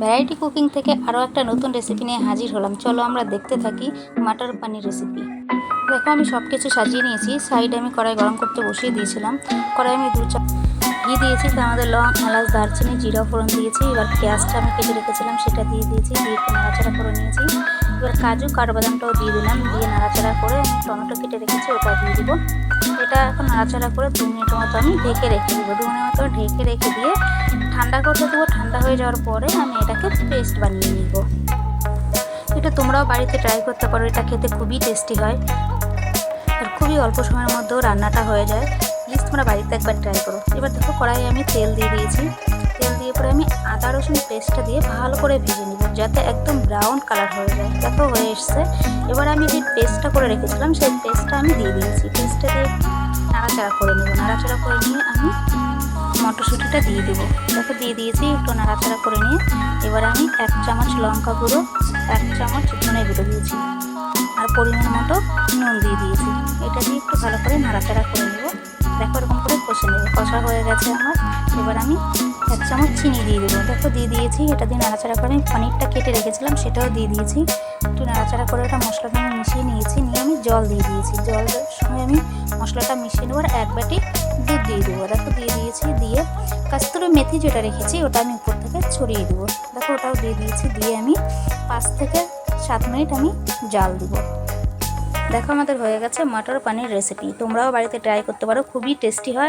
Variety cooking থেকে আরও একটা নতুন রেসিপি নিয়ে হাজির হলাম। চলো আমরা দেখতে থাকি মাটার পানির রেসিপি দেখো, আমি সব কিছু সাজিয়ে নিয়েছি। সাইডে আমি কড়াই গরম করতে বসিয়ে দিয়েছিলাম। কড়াই আমি দু চা ঘি দিয়েছি, তার মধ্যে লং, এলাচ, দারচিনি, জিরা ফোড়ন দিয়েছি। এবার পেঁয়াজটা আমি কেটে রেখেছিলাম, সেটা দিয়ে দিয়েছি, দিয়ে একটু নাড়াচাড়া করে নিয়েছি। এবার কাজু কাঠবাদামটাও দিয়ে দিলাম, দিয়ে নাড়াচাড়া করে আমি টমেটো কেটে রেখেছি, ওটা দিয়ে দিব। এটা এখন নাড়াচাড়া করে দু মিনিটের মতো আমি ঢেকে রেখে দেবো। দু মিনিট মতো ঢেকে রেখে দিয়ে ঠান্ডা করতে দেবো, ঠান্ডা হয়ে যাওয়ার পরে আমি এটাকে পেস্ট বানিয়ে নিব। এটা তোমরাও বাড়িতে ট্রাই করতে পারো, এটা খেতে খুবই টেস্টি হয়। আর খুবই অল্প সময়ের মধ্যেও রান্নাটা হয়ে যায়। প্লিজ তোমরা বাড়িতে একবার ট্রাই করো। এবার দেখো কড়াইয়ে আমি তেল দিয়ে দিয়েছি। তেল দিয়ে পরে আমি আদা, রসুন পেস্টটা দিয়ে ভালো করে ভেজে নিব, যাতে একদম ব্রাউন কালার হয়ে যায়। দেখো হয়ে এসছে। এবার আমি যে পেস্টটা করে রেখেছিলাম, সেই পেস্টটা আমি দিয়ে দিয়েছি। পেস্টটা দিয়ে নাড়াচাড়া করে নেব। নাড়াচাড়া করে নিয়ে আমি মটরশুঁটিটা দিয়ে দেবো। দেখো দিয়ে দিয়েছি একটু নাড়াচাড়া করে নিয়ে। এবার আমি এক চামচ লঙ্কা গুঁড়ো, এক চামচ ধনে গুঁড়ো দিয়েছি। আর পরিমাণ মতো নুন দিয়ে দিয়েছি। এটা দিয়ে একটু ভালো করে নাড়াচাড়া করে নেব। দেখো এরকম করে কষে নেবে। কষা হয়ে গেছে আমার। এবার আমি এক চামচ চিনি দিয়ে দেবো। দেখো দিয়ে দিয়েছি। এটা দিয়ে নাড়াচাড়া করে আমি পনিরটা কেটে রেখেছিলাম, সেটাও দিয়ে দিয়েছি। একটু নাড়াচাড়া করে ওটা মশলাটা আমি মিশিয়ে নিয়েছি। নিয়ে আমি জল দিয়ে দিয়েছি। জল সঙ্গে আমি মশলাটা মিশিয়ে নেবার এক বাটি দুধ দিয়ে দেবো। দেখো মেথি যেটা রেখেছি, ওটা আমি উপর থেকে ছড়িয়ে দেবো। দেখো, ওটাও দিয়ে দিয়েছি, দিয়ে আমি পাঁচ থেকে সাত মিনিট আমি জাল দিব। দেখো আমাদের হয়ে গেছে মটর পানির রেসিপি তোমরাও বাড়িতে ট্রাই করতে পারো, খুবই টেস্টি হয়।